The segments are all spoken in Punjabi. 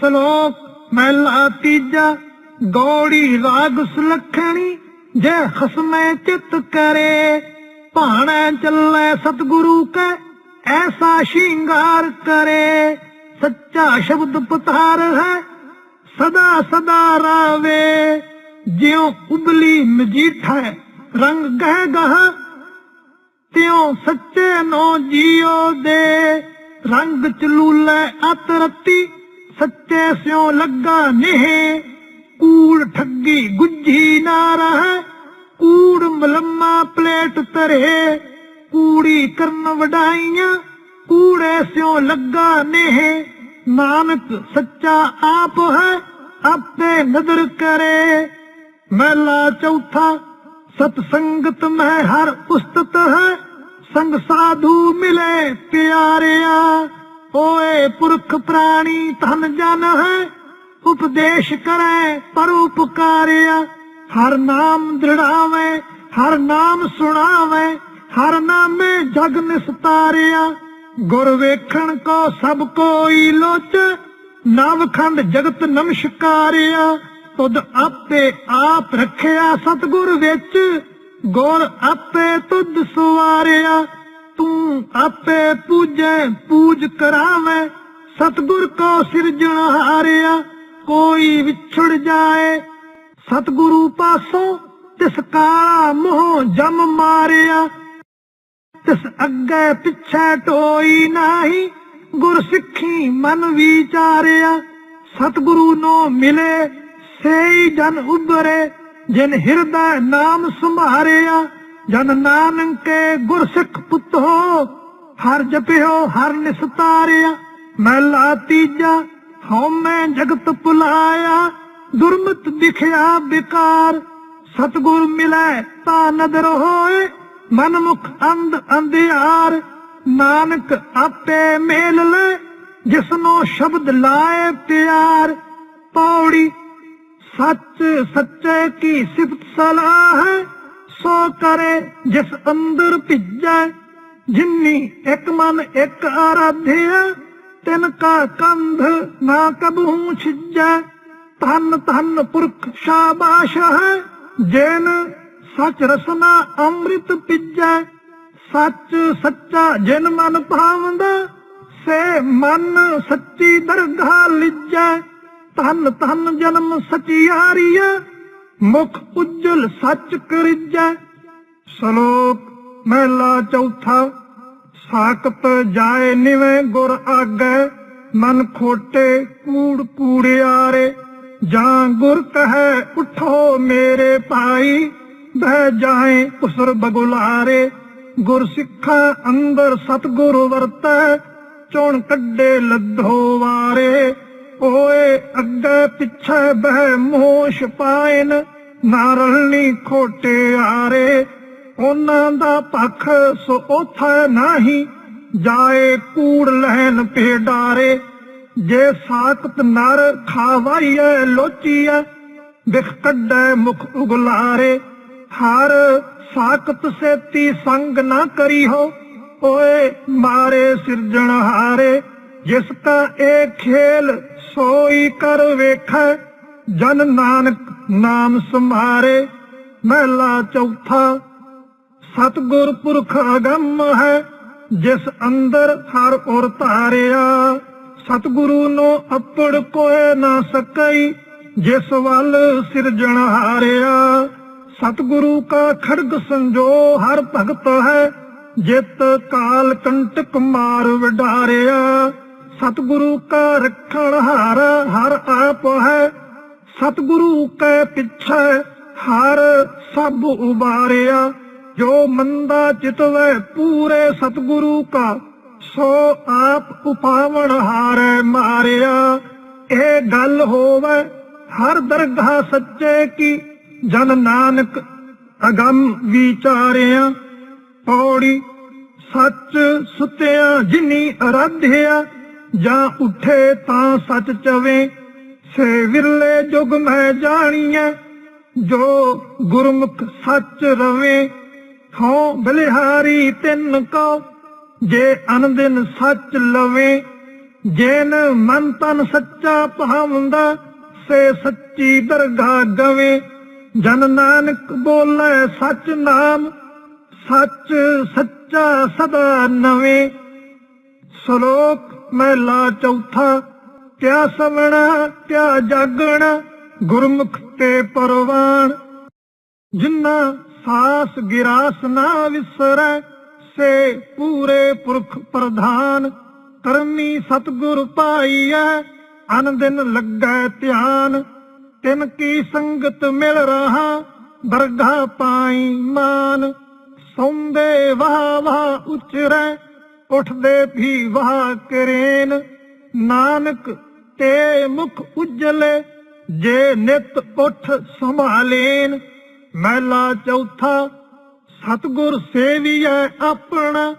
ਸ਼ਲੋਕ ਮਹਿਲਾ ਤੀਜਾ, ਗੌੜੀ ਰਾਗ ਸੁਲੱਖਣੀ, ਜੇ ਖਸਮੇ ਚਿਤ ਕਰੇ, ਭਾਣਾ ਚੱਲੇ ਸਤਿਗੁਰੂ ਕੈ, ਐਸਾ ਸ਼ਿੰਗਾਰ ਕਰੇ। ਸੱਚਾ ਸ਼ਬਦ ਪਤਾਰ ਹੈ, ਸਦਾ ਸਦਾ ਰਾਵੇ। ਜਿਉ ਉਬਲੀ ਮਜੀਠਾ ਰੰਗ ਗਹਿ ਗਹ, ਤਿਉ ਸੱਚੇ ਨੋ ਜੀਓ ਦੇ। ਰੰਗ ਚਲੂਲੇ ਅਤ ਰਤੀ ਸੱਚੇ ਸਿਉ ਲੱਗਾ ਨੇਹ ਕੂੜ ਠੱਗੀ ਗੁੱਝੀ ਨਾ ਰਹਿ ਕੂੜ ਮਲਮਾ ਪਲੇਟ ਧਰੇ ਕੂੜੀ ਕਰਨ ਵਡਾਈਆਂ ਕੂੜੇ ਸਿਉ ਲੱਗਾ ਨੇਹ ਨਾਨਕ ਸੱਚਾ ਆਪ ਹੈ ਆਪੇ ਨਦਰ ਕਰੇ ਮਹਿਲਾ ਚੌਥਾ ਸਤ ਸੰਗਤ ਮੈਂ ਹਰ ਉਸਤਤ ਹੈ ਸੰਗ ਸਾਧੂ ਓਏ ਪੁਰਖ ਪ੍ਰਾਣੀ ਧਨ ਜਨ ਹੈ, ਉਪਦੇਸ਼ ਕਰੈ ਪਰ ਹਰ ਨਾਮ ਦ੍ਰਿੜਾਵੇ, ਹਰ ਨਾਮ ਸੁਣਾਵੇ, ਹਰ ਨਾਮੇ ਜਗ ਨਿਸਤਾਰਿਆ। ਗੁਰ ਵੇਖਣ ਕੋ ਸਭ ਕੋਈ ਲੋਚ ਨਵਖੰਡ ਜਗਤ ਨਮਸਕਾਰਿਆ। ਤੁਧ ਆਪੇ ਆਪ ਰੱਖਿਆ ਸਤਗੁਰ ਵਿੱਚ, ਗੁਰ ਆਪੇ ਤੁਧ ਸੁਵਾਰਿਆ। ਤੂੰ ਆਪੇ ਪੂਜੈ, ਪੂਜ ਕਰਾਵੇਂ। ਸਤਗੁਰ ਕੋ ਸਿਰਜਣਹਾਰਿਆ ਕੋਈ ਵਿਛੜ ਜਾਏ। ਸਤਗੁਰੂ ਪਾਸੋਂ ਤਿਸ ਕਾਲਾ ਮੋਹ ਜਮ ਮਾਰਿਆ। ਤਿਸ ਅੱਗੇ ਪਿੱਛੇ ਟੋਈ ਨਹੀਂ, ਗੁਰ ਸਿੱਖੀ ਮਨ ਵਿਚਾਰਿਆ। ਸਤਿਗੁਰੂ ਨੂੰ ਮਿਲੇ, ਸੇਈ ਜਨ ਉਬਰੇ ਜਿਨ ਹਿਰਦਾ ਨਾਮ ਸੰਭਾਰਿਆ। ਜਨ ਨਾਨਕੇ ਗੁਰਸਿੱਖ ਪੁੱਤ ਹੋ ਹਰ ਜਪਿਓ, ਹਰ ਨਿਸਤਾਰਿਆ ਮਹਿਲਾ ਤੀਜਾ ਹਉਮੈ ਜਗਤ ਭੁਲਾਇਆ, ਦੁਰਮਤ ਦਿਖਿਆ ਬਿਕਾਰ, ਸਤਗੁਰ ਮਿਲੇ ਤਾਂ ਨਦਰ ਹੋਏ, ਮਨਮੁਖ ਅੰਧ ਅੰਧਿਆਰ, ਨਾਨਕ ਆਪੇ ਮੇਲ ਲੈ, ਜਿਸਨੋ ਸ਼ਬਦ ਲਾਏ ਪਿਆਰ, ਪੌੜੀ, ਸੱਚ ਸੱਚੇ ਕੀ ਸਿਫਤ ਸਲਾਹ ਹੈ ਸੋ ਕਰੇ ਜਿਸ ਅੰਦਰ ਭਿੱਜੈ, ਜਿਨੀ ਇੱਕ ਮਨ ਇੱਕ ਆਰਾਧਿਆ ਤਿਨ ਕਾ ਕੰਧ ਨਾ ਕਬਹੂ ਛਿਜੈ। ਧੰਨ ਧੰਨ ਪੁਰਖ ਸ਼ਾਬਾਸ਼ ਹੈ, ਜਿਨ ਸਚ ਰਸਨਾ ਅੰਮ੍ਰਿਤ ਪਿਜੈ ਸੱਚ ਸੱਚਾ ਜਿਨ ਮਨ ਭਾਵੰਦਾ, ਸੇ ਮਨ ਸੱਚੀ ਦਰਗਾਹ ਲਿਜੈ। ਧੰਨ ਧੰਨ ਜਨਮ ਸਚਿਆਰੀਆ ਮੁਖ ਉਜਲ ਸੱਚ ਕਰਿਜੈ। ਸ਼ਲੋਕ ਮਹਿਲਾ ਚੌਥਾ ਸਾਕਤ ਜਾਏ ਨਿਵੇਂ ਗੁਰ ਆਗੈ, ਮਨ ਖੋਟੇ ਕੂੜ ਕੂੜਿਆਰੇ। ਜਾਂ ਗੁਰ ਕਹੈ, ਉਠੋ ਮੇਰੇ ਭਾਈ, ਬਹਿ ਜਾਏ ਉਸਰ ਬਗੁਲਾਰੇ। ਗੁਰ ਸਿੱਖਾ ਅੰਦਰ ਸਤਗੁਰ ਵਰਤੈ, ਚੋਣ ਕੱਢੇ ਲੱਧੋ ਵਾਰੇ। ਓਏ ਅੱਗੇ ਪਿੱਛੇ ਬਹਿ ਮੋਸ਼ ਪਾਇਨ ਨਾ ਰਲਣੀ ਖੋਟੇ ਆਰੇ ਉਹਨਾਂ ਦਾ ਪੱਖ ਸੋ ਉਥੈ ਨਹੀਂ, ਜਾਏ ਕੂੜ ਲੈਣ ਪੇਡਾਰੇ ਜੇ ਸਾਕਤ ਨਰ ਖਾਵਾਈਐ ਲੋਚੀਐ, ਵਿਖ ਕੱਢੈ ਮੁਖ ਉਗਲਾਰੇ। ਹਰ ਸਾਕਤ ਸੇਤੀ ਸੰਗ ਨਾ ਕਰੀ ਹੋ ਓਏ ਮਾਰੇ ਸਿਰਜਣ ਹਾਰੇ ਜਿਸ ਕਾ ਇਹ ਖੇਲ ਸੋਈ ਕਰ ਵੇਖੈ, ਜਨ ਨਾਨਕ ਨਾਮ ਸੰਭਾਰੇ, ਮਹਿਲਾ ਚੌਥਾ ਸਤਗੁਰ ਪੁਰਖ ਅਗੰਮ ਹੈ, ਜਿਸ ਅੰਦਰ ਹਰ ਔਰ ਧਾਰਿਆ। ਸਤਗੁਰੂ ਨੂੰ ਅਪੜ ਕੋਏ ਨਾ ਸਕਈ, ਜਿਸ ਵੱਲ ਸਿਰਜਣ ਹਾਰਿਆ। ਸਤਗੁਰੂ ਕਾ ਖੜਗ ਸੰਜੋ ਹਰ ਭਗਤ ਹੈ, ਜਿਤ ਕਾਲ ਕੰਟਕ ਮਾਰ ਵਿਡਾਰਿਆ। ਸਤਿਗੁਰੂ ਕਾ ਰੱਖਣ ਹਾਰ, ਹਰ ਆਪ ਹੈ। ਸਤਿਗੁਰੂ ਕੈ ਪਿੱਛੇ ਹਰ, ਸਭ ਉਬਾਰਿਆ। ਜੋ ਮੰਦਾ ਚਿਤਵੈ ਪੂਰੇ ਸਤਗੁਰੂ ਕਾ, ਸੋ ਆਪ ਉਪਾਵਣ ਹਾਰੈ ਮਾਰਿਆ। ਇਹ ਗੱਲ ਹੋਵੇ ਹਰ ਦਰਗਾਹ ਸੱਚੇ ਕੀ, ਜਨ ਨਾਨਕ ਅਗੰਮ ਵਿਚਾਰਿਆ। ਪੌੜੀ ਸੱਚ ਸੁਤਿਆ ਜਿਨੀ ਅਰਾਧਿਆ ਜਾਂ ਉੱਠੇ ਤਾਂ ਸੱਚ ਚਵੇ। ਸੇ ਵਿਰਲੇ ਜੁਗ ਮੈਂ ਜਾਣੀਐ, ਜੋ ਗੁਰਮੁਖ ਸੱਚ ਰਵੇ। ਹਉ ਬਲਿਹਾਰੀ ਤਿੰਨ ਕੋ ਜੇ ਅਨੰਦਿਨ ਸੱਚ ਲਵੇ। ਜੇਨ ਮਨ ਤਨ ਸੱਚਾ ਪਹਾਵੰਦਾ ਸੇ ਸੱਚੀ ਦਰਗਾਹ ਗਵੇ। ਜਨ ਨਾਨਕ ਬੋਲੇ ਸੱਚ ਨਾਮ, ਸੱਚ ਸੱਚਾ ਸਦਾ ਨਵੇਂ। ਸ਼ਲੋਕ ਮਹਿਲਾ ਚੌਥਾ, ਕਿਆ ਸਵਣਾ, ਕਿਆ ਜਾਗਣਾ, ਗੁਰਮੁਖ ਤੇ ਪਰਵਾਨ ਜਿੰਨਾ ਸਾਸ ਗਿਰਾਸ ਨਾ ਵਿਸਰੈ, ਸੇ ਪੂਰੇ ਪੁਰਖ ਪ੍ਰਧਾਨ। ਕਰਮੀ ਸਤਗੁਰ ਪਾਈਐ, ਅਨ ਦਿਨ ਲੱਗੈ ਧਿਆਨ। ਤਿਨ ਕੀ ਸੰਗਤ ਮਿਲ ਰਹਾ ਦਰਗਾਹ ਪਾਈ ਮਾਨ। ਸੌਂਦੇ ਵਾਹ ਵਾਹ ਉਚਰੈ ਉਠਦੇ ਵੀ ਵਾਹ ਕਰੇਨ। ਨਾਨਕ ਤੇ ਮੁਖ ਉਜਲੇ, ਜੇ ਨਿਤ ਉਠ ਸੰਭਾਲੇਨ। ਮਹਿਲਾ ਚੌਥਾ, ਸਤਗੁਰ ਸੇਵੀਐ ਆਪਣਾ,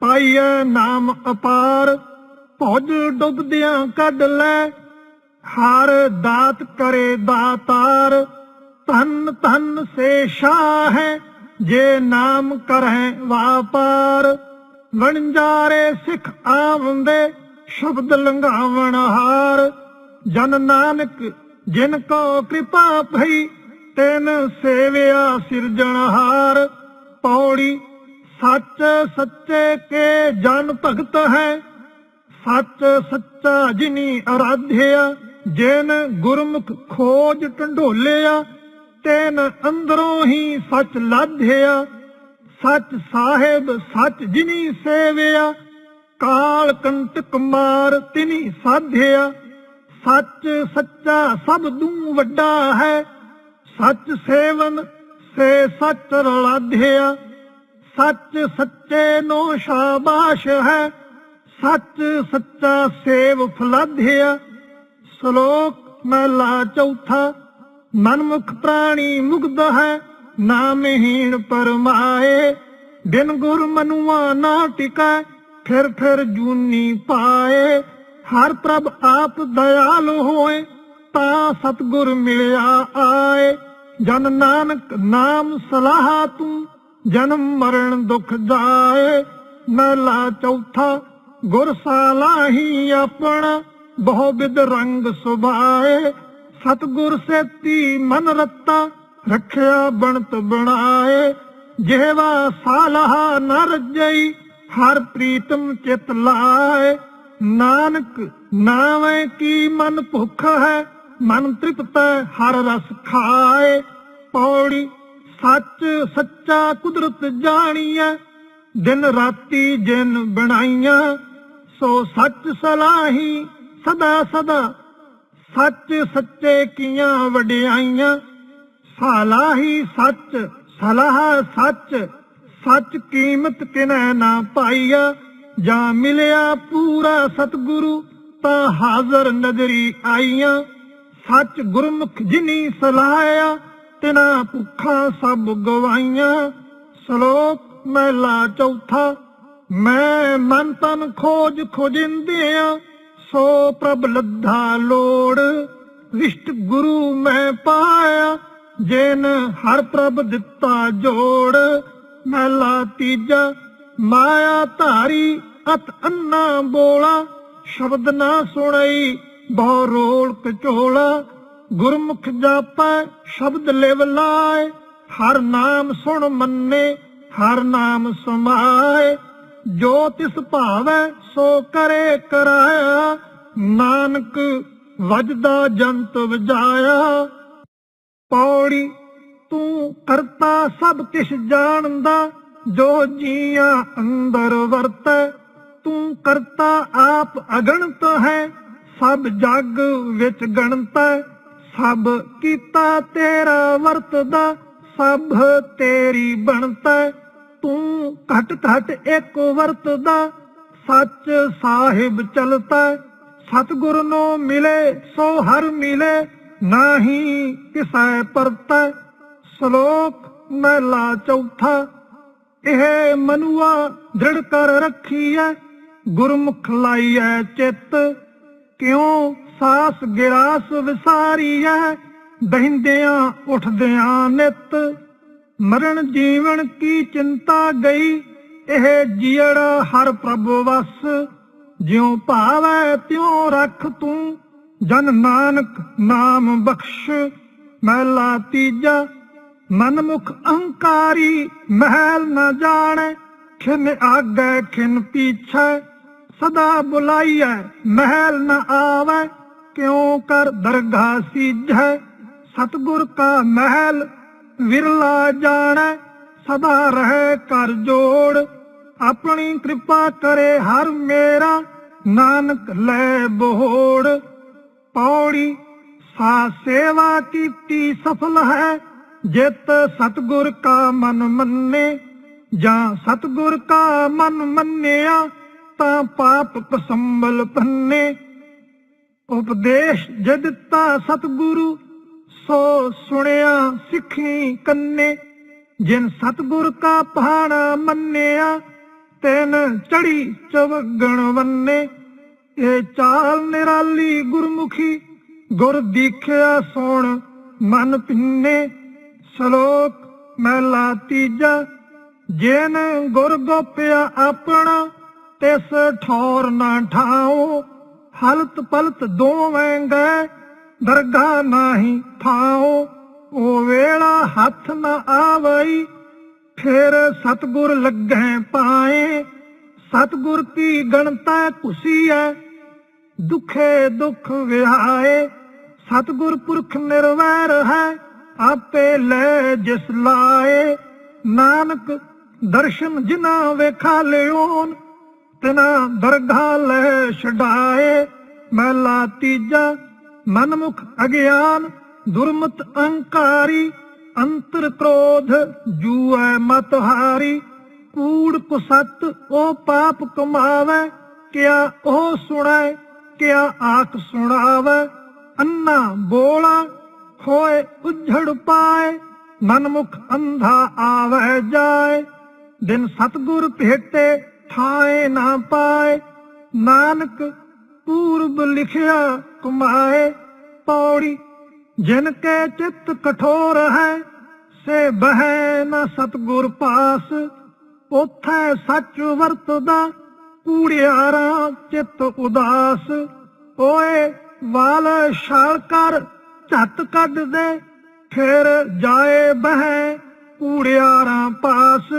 ਪਾਈਐ ਨਾਮ ਅਪਾਰ। ਭੁਜ ਡੁੱਬਦਿਆਂ ਕੱਢ ਲੈ, ਹਰ ਦਾਤ ਕਰੇ ਦਾਤਾਰ। ਧਨ ਧਨ ਸੇ ਸ਼ਾਹ ਹੈ, ਜੇ ਨਾਮ ਕਰਹਿ ਵਾਪਾਰ। ਵਣਜਾਰੇ ਸਿੱਖ ਆਵੰਦੇ ਸ਼ਬਦ ਲੰਘਾਵਣ ਹਾਰ। ਜਨ ਨਾਨਕ, ਜਿਨ ਕੋ ਕਿਰਪਾ ਭਈ, ਤੈਨ ਸੇਵਿਆ ਸਿਰਜਣਹਾਰ ਪੌੜੀ, ਸੱਚ ਸੱਚੇ ਕੇ ਜਨ ਭਗਤ ਹੈ। ਸੱਚ ਸੱਚਾ ਜਿਨੀ ਅਰਾਧਿਆ, ਜਿਨ ਗੁਰਮੁਖ ਖੋਜ ਢੰਡੋਲਿਆ ਤੈਨ ਅੰਦਰੋਂ ਹੀ ਸੱਚ ਲਾਧਿਆ। ਸੱਚ ਸਾਹਿਬ ਸੱਚ ਜਿਨੀ ਸੇਵਿਆ, ਕਾਲ ਕੰਟਕ ਮਾਰ ਤਿਨੀ ਸਾਧਿਆ। ਸੱਚ ਸੱਚਾ ਸਭ ਦੂ ਵੱਡਾ ਹੈ, ਸੱਚ ਸੇਵਨ ਸੇ ਸੱਚ ਰਲਾਧਿਆ। ਸੱਚ ਸੱਚੇ ਨੋ ਸ਼ਾਬਾਸ਼ ਹੈ, ਸੱਚ ਸੱਚਾ ਸੇਵ ਫਲਾਧਿਆ। ਸ਼ਲੋਕ ਮਹਲਾ ਚੌਥਾ, ਮਨਮੁਖ ਪ੍ਰਾਣੀ ਮੁਗਧ ਹੈ ਨਾਮਹੀਣ ਪਰਮਾਏ, ਬਿਨ ਗੁਰ ਮਨੁਆ ਨਾ ਟਿਕੈ, ਫਿਰ ਫਿਰ ਜੂਨੀ ਪਾਏ। ਹਰ ਪ੍ਰਭ ਆਪ ਦਇਆਲ ਹੋਏ, ਤਾਂ ਸਤਗੁਰ ਮਿਲਿਆ ਆਏ। ਜਨ ਨਾਨਕ ਨਾਮ ਸਲਾਹ ਤੂੰ, ਜਨਮ ਮਰਨ ਦੁਖ ਜਾਏ। ਮਹਲਾ ਚੌਥਾ, ਗੁਰ ਸਾਲਾਹੀ ਆਪਣਾ, ਬਹੁ ਵਿਦ ਰੰਗ ਸੁਭਾਏ। ਸਤਗੁਰ ਸੇਤੀ ਮਨ ਰੱਤਾ ਰੱਖਿਆ ਬਣਤ ਬਣਾਏ ਜਿਹਵਾ ਸਾਲਾਹ ਨ ਰਜਈ ਹਰ ਪ੍ਰੀਤਮ ਚਿਤ ਲਾਏ। ਨਾਨਕ ਨਾਵੇਂ ਕੀ ਮਨ ਭੁੱਖ ਹੈ, ਮਨ ਤ੍ਰਿਪਤ ਹਰ ਰਸ ਖਾਏ। ਪੌੜੀ ਸੱਚ ਸੱਚਾ ਕੁਦਰਤ ਜਾਣੀਐ, ਦਿਨ ਰਾਤੀ ਜਿਨ ਬਣਾਈਆਂ ਸੋ ਸੱਚ ਸਲਾਹੀ ਸਦਾ ਸਦਾ, ਸੱਚ ਸੱਚੇ ਕੀਆਂ ਵਡਿਆਈਆਂ ਸਲਾਹੀ ਸੱਚ, ਸਲਾਹ ਸੱਚ ਸੱਚ ਕੀਮਤ ਕਿਨੈ ਨਾ ਪਾਈਆ? ਜਾਂ ਮਿਲਿਆ ਪੂਰਾ ਸਤਿਗੁਰੂ, ਤਾਂ ਹਾਜ਼ਰ ਨਜ਼ਰੀ ਆਈਆਂ। ਸੱਚ ਗੁਰਮੁਖ ਜਿਨੀ ਸਲਾਹਿਆ, ਤਿਨਾ ਭੁੱਖਾਂ ਸਭ ਗਵਾਈਆਂ। ਸ਼ਲੋਕ ਮਹਿਲਾ ਚੌਥਾ, ਮੈਂ ਮਨ ਤਨ ਖੋਜ ਖੋਜਿੰਦਿਆਂ, ਸੋ ਪ੍ਰਭ ਲੱਧਾ ਲੋੜ। ਵਿਸ਼ਟ ਗੁਰੂ ਮੈਂ ਪਾਇਆ ਜੇਨ ਹਰ ਪ੍ਰਭ ਦਿੱਤਾ ਜੋੜ। ਮਹਿਲਾ ਤੀਜਾ, ਮਾਇਆ ਧਾਰੀ, ਅਤ ਅੰਨਾ ਬੋਲਾ। ਸ਼ਬਦ ਨਾ ਸੁਣਈ, ਬਹੁ ਰੋਲ ਕਚੋਲਾ ਗੁਰਮੁਖ ਜਾਪੈ, ਸ਼ਬਦ ਲਿਵ ਲਾਏ। ਹਰ ਨਾਮ ਸੁਣ ਮੰਨੇ, ਹਰ ਨਾਮ ਸਮਾਏ। ਜੋ ਤਿਸ ਭਾਵੈ, ਸੋ ਕਰੇ ਕਰਾਇਆ। ਨਾਨਕ ਵਜਦਾ ਜੰਤ ਵਜਾਇਆ। ਪੌੜੀ, ਤੂੰ ਕਰਤਾ ਸਭ ਕਿਛ ਜਾਣਦਾ, ਜੋ ਜੀਆਂ ਅੰਦਰ ਵਰਤੈ, ਤੂੰ ਕਰਤਾ ਆਪ ਅਗਣਤ ਹੈ, ਸਭ ਜਗ ਵਿੱਚ ਗਣਤ ਹੈ ਸਭ ਕੀਤਾ ਤੇਰਾ ਵਰਤਦਾ, ਸਭ ਤੇਰੀ ਬਣਤ, ਤੂੰ ਘਟ ਘਟ ਇੱਕ ਵਰਤਦਾ, ਸੱਚ ਸਾਹਿਬ ਚਲਤਾ, ਸਤਿਗੁਰ ਨੂੰ ਮਿਲੇ ਸੋ ਹਰ ਮਿਲੇ ਨਾਹੀ ਕਿਸੈ ਪਰਤੈ, ਸ਼ਲੋਕ ਮਹਿਲਾ ਚੌਥਾ। ਇਹ ਮਨੁਆ ਦ੍ਰਿੜ ਕਰ ਰੱਖੀਐ, ਗੁਰਮੁਖ ਲਾਈਐ ਚਿੱਤ। ਕਿਉ ਸਾਸ ਗਿਰਾਸ ਵਿਸਾਰੀਐ, ਬਹਿੰਦਿਆਂ ਉਠਦਿਆਂ ਨਿਤ। ਮਰਨ ਜੀਵਨ ਕੀ ਚਿੰਤਾ ਗਈ, ਇਹ ਜੀੜਾ ਹਰ ਪ੍ਰਭ ਵਸ। ਜਿਉ ਭਾਵੈ ਤਿਉ ਰੱਖ ਤੂੰ ਜਨ ਨਾਨਕ ਨਾਮ ਬਖਸ਼ ਮਹਿਲਾ ਤੀਜਾ ਮਨਮੁਖ ਅਹੰਕਾਰੀ, ਮਹਿਲ ਨਾ ਜਾਣੈ, ਖਿਨ ਆਗੈ, ਖਿਨ ਪੀਛੈ, ਸਦਾ ਬੁਲਾਈਐ, ਮਹਿਲ ਨਾ ਆਵੈ, ਕਿਉ ਕਰ ਦਰਗਾਹ ਸੀਝੈ? ਸਤਗੁਰ ਕਾ ਮਹਿਲ ਵਿਰਲਾ ਜਾਣੈ, ਸਦਾ ਰਹੇ ਕਰ ਜੋੜ, ਆਪਣੀ ਕਿਰਪਾ ਕਰੇ ਹਰ ਮੇਰਾ, ਨਾਨਕ ਲੈ ਬੋੜ। ਪੌੜੀ ਸਾ ਸੇਵਾ ਕੀਤੀ ਸਫਲ ਹੈ। ਜਿਤ ਸਤਗੁਰ ਕਾ ਮਨ ਮੰਨੇ, ਜਾਂ ਸਤਗੁਰ ਕਾ ਮਨ ਮੰਨਿਆ, ਤਾਂ ਪਾਪ ਕਸੰਬਲ ਪੰਨੇ ਉਪਦੇਸ਼ ਜੇ ਦਿੱਤਾ ਸਤਗੁਰੂ, ਸੋ ਸੁਣਿਆ ਸਿੱਖੀ ਕੰਨੇ। ਜਿਨ ਸਤਗੁਰ ਕਾ ਪਹਾੜਾ ਮੰਨਿਆ, ਤੈਨ ਚੜੀ ਚਵਗਣ ਵੰਨੇ ਇਹ ਚਾਲ ਨਿਰਾਲੀ ਗੁਰਮੁਖੀ, ਗੁਰ ਦੀਖਿਆ ਸੋਣ, ਮਨ ਪਿੰਨੇ, ਸ਼ਲੋਕ ਮਹਿਲਾ ਤੀਜਾ। ਜੇਨ ਗੁਰ ਗੋਪਿਆ ਆਪਣਾ, ਤਿਸ ਠੌਰ ਨਾ ਠਾਓ ਹਲਤ ਪਲਤ ਦੋਵੇਂ ਗਏ ਦਰਗਾਹ ਨਾਹੀ ਥਾਓ ਉਹ ਵੇਲਾ ਹੱਥ ਨਾ ਆਵਈ, ਫਿਰ ਸਤਗੁਰ ਲੱਗੈ ਪਾਏ। ਸਤਗੁਰ ਕੀ ਗਣਤਾ ਕੁਸੀ ਐ ਦੁਖੇ ਦੁਖ ਵਿਹਾਏ ਸਤਗੁਰ ਪੁਰਖ ਨਿਰਵੈਰ ਹੈ, ਆਪੇ ਲੈ ਜਿਸ ਲਾਏ। ਨਾਨਕ ਦਰਸ਼ਨ ਜਿਨਾ ਵੇਖਾ ਲਿਓਨ, ਤਿਨਾ ਦਰਗਾ ਲੈ ਛਡਾਏ। ਮਹਿਲਾ ਤੀਜਾ ਮਨਮੁਖ ਅਗਿਆਨ, ਦੁਰਮਤ ਅਹੰਕਾਰੀ, ਅੰਤਰ ਕ੍ਰੋਧ ਜੂਐ ਮਤ ਹਾਰੀ। ਕੂੜ ਕੁਸਤ ਉਹ ਪਾਪ ਕਮਾਵੇ, ਕਿਆ ਉਹ ਸੁਣੈ ਕਿਆ ਆਖ ਸੁਣਾਵੇ, ਅੰਨਾ ਬੋਲਾ ਹੋਏ ਉਝੜ ਪਾਏ, ਮਨਮੁਖ ਅੰਧਾ ਆਵੇ ਜਾਏ। ਦਿਨ ਸਤਗੁਰ ਭੇਟੇ ਥਾਏ ਨਾ ਪਾਏ, ਨਾਨਕ ਪੂਰਬ ਲਿਖਿਆ ਕਮਾਏ। ਪੌੜੀ ਜਿਨ ਕੇ ਚਿੱਤ ਕਠੋਰ ਹੈ, ਸੇ ਬਹਿ ਨਾ ਸਤਗੁਰ ਪਾਸ। ਉਥੈ ਸੱਚ ਵਰਤਦਾ ਕੂੜਿਆਰਾ ਚਿੱਤ ਉਦਾਸ, ਓਏ ਵਾਲ ਛਾਲ ਕਰ ਝੱਟ ਕੱਢ ਦੇ, ਫਿਰ ਜਾਏ ਬਹਿ ਕੂੜਿਆਰਾਂ ਪਾਸ।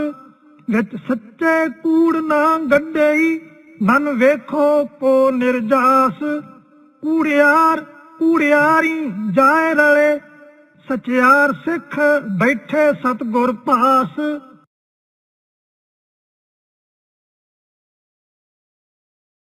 ਵਿੱਚ ਸੱਚੇ ਕੂੜ ਨਾ ਗੱਡਈ, ਮਨ ਵੇਖੋ ਕੋ ਨਿਰਜਾਸ। ਕੂੜਿਆਰ ਕੂੜਿਆਰੀ ਜਾਏ ਰਲੇ, ਸਚਿਆਰ ਸਿੱਖ ਬੈਠੇ ਸਤਗੁਰ ਪਾਸ।